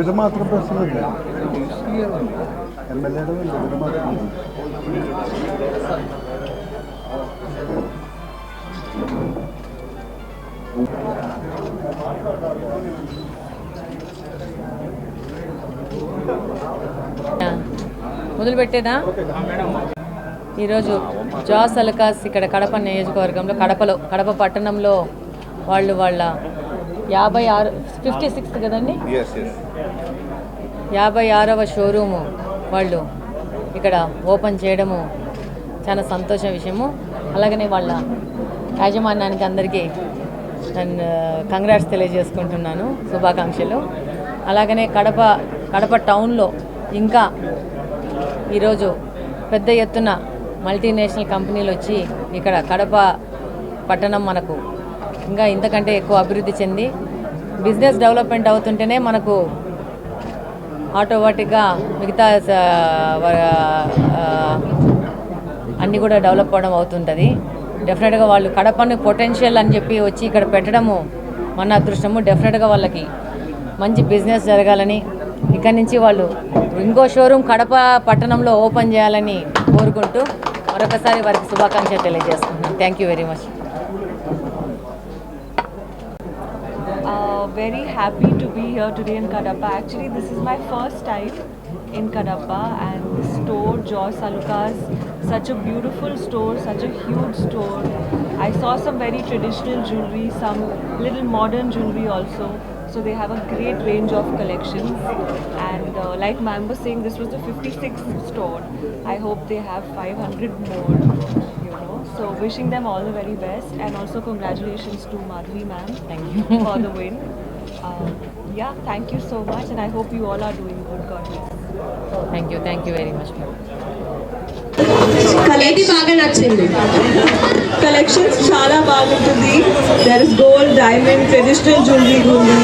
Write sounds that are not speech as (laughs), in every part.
ഇത് മാത്രം പ്രശ്നമില്ല എം എൽ എയുടെ ഇത് മാത്രം ಮೊದಲು ಬೆಟ್ಟೆನಾ ఈరోజు జాస్ అలకాస్ ఇక్కడ కడప నియోజకవర్గంలో కడపలో కడప పట్టణంలో వాళ్ళు వాళ్ళ యాభై ఆరు ఫిఫ్టీ సిక్స్త్ కదండి? యాభై ఆరవ షోరూము వాళ్ళు ఇక్కడ ఓపెన్ చేయడము చాలా సంతోష విషయము. అలాగనే వాళ్ళ యాజమాన్యానికి అందరికీ నేను కంగ్రాట్స్ తెలియజేసుకుంటున్నాను. శుభాకాంక్షలు. అలాగనే కడప కడప టౌన్లో ఇంకా ఈరోజు పెద్ద ఎత్తున మల్టీనేషనల్ కంపెనీలు వచ్చి ఇక్కడ కడప పట్టణం మనకు ఇంకా ఇంతకంటే ఎక్కువ అభివృద్ధి చెంది బిజినెస్ డెవలప్మెంట్ అవుతుంటేనే మనకు ఆటోమేటిక్గా మిగతా అన్నీ కూడా డెవలప్ అవ్వడం అవుతుంటుంది. డెఫినెట్గా వాళ్ళు కడపని పొటెన్షియల్ అని చెప్పి వచ్చి ఇక్కడ పెట్టడము మన అదృష్టము. డెఫినెట్గా వాళ్ళకి మంచి బిజినెస్ జరగాలని ఇక్కడి నుంచి వాళ్ళు ఇంకో షోరూమ్ కడప పట్టణంలో ఓపెన్ చేయాలని కోరుకుంటూ మరొకసారి వారికి శుభాకాంక్షలు తెలియజేస్తున్నాను thank you very much uh, very happy to be here today in Kadapa. Actually, this is my first time in Kadapa, and the store, Joss Alukas, such a beautiful store, such a huge store. I saw some very traditional jewelry, some little modern jewelry also. So they have a great range of collections. And uh, like Ma'am was saying, this was the 56th store. I hope they have 500 more. You know. So wishing them all the very best. And also congratulations to Madhu, Ma'am. Thank (laughs) you for the win. Um, yeah, thank you so much. And I hope you all are doing good. God bless. Thank you. Thank you very much. Ma'am. ఏది బాగా నచ్చింది? Collections చాలా బాగుంటుంది. There is gold diamond traditional jewellery ఉంది.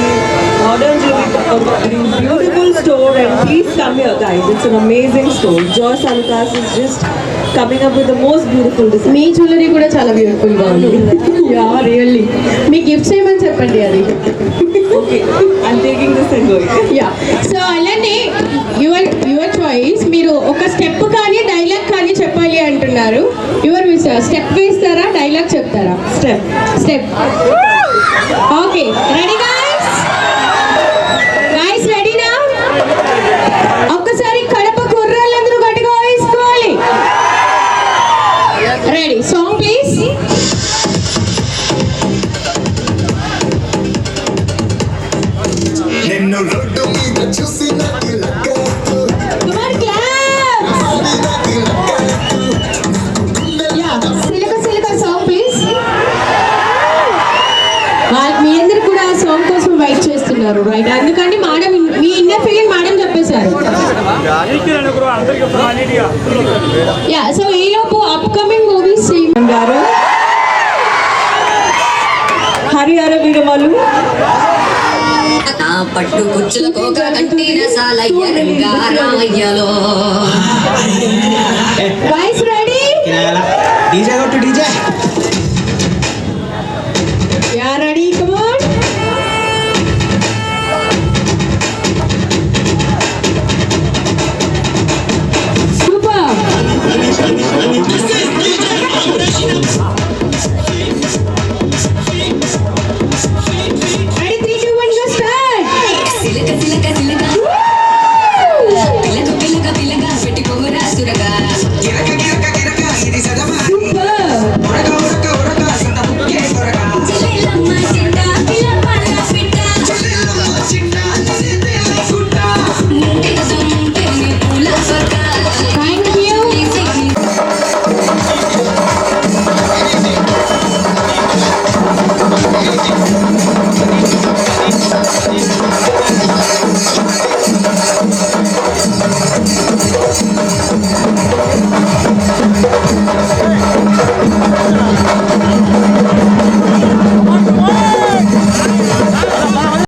Modern jewellery beautiful store and please come here guys it's an amazing store Jos Alukkas is just coming up with the most beautiful design me jewellery కూడా చాలా బ్యూటిఫుల్గా ఉంది. (laughs) Yeah really మీ gifts ఏమని చెప్పండి అది. Okay I'm taking this and going ya so అలానే your your choice మీరు ఒక స్టెప్ కానీ డైలాగ్ చెప్పాలి అంటున్నారు. యువర్ విస్ స్టెప్ వేస్తారా? డైలాగ్ చెప్తారా? స్టెప్. స్టెప్. Okay ready? అన్నారు రైట్ ఎందుకంటే మేడం మీ ఇన్నర్ ఫిగర్ మేడం చెప్పేశారు. యా సో ఈ లోపు అప్కమింగ్ మూవీస్ గారు హరిహర వీరమలు పట్టు కుచ్చుల కంటి రసాలయ్య రెడీ డీజే కొట్టు డీజే.